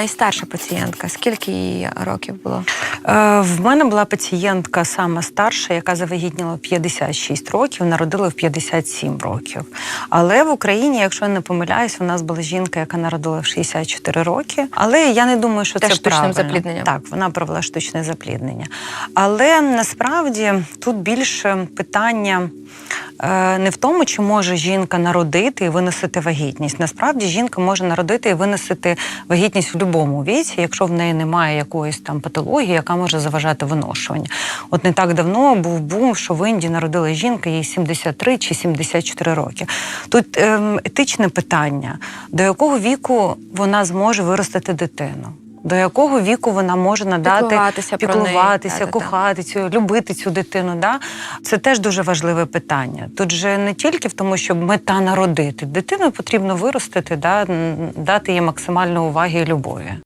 Найстарша пацієнтка, скільки їй років було? Е, В мене була пацієнтка сама старша, яка завагітніла 56 років, народила в 57 років. Але в Україні, якщо я не помиляюсь, у нас була жінка, яка народила в 64 роки. Але я не думаю, що Теж це штучним правильно. заплідненням. Так, вона провела штучне запліднення. Але насправді тут більше питання. Е, Не в тому, чи може жінка народити і виносити вагітність. Насправді жінка може народити і виносити вагітність в будь-якому віці, якщо в неї немає якоїсь там патології, яка може заважати виношуванню. От не так давно був бум, що в Індії народила жінка, їй 73 чи 74 роки. Тут ем, етичне питання: до якого віку вона зможе виростити дитину? До якого віку вона може надати Піклуватися піклуватися неї. кохати цю, любити цю дитину? Да? Це теж дуже важливе питання. Тут же не тільки в тому, щоб мета народити. Дитину потрібно виростити, да, дати їй максимально уваги і любові.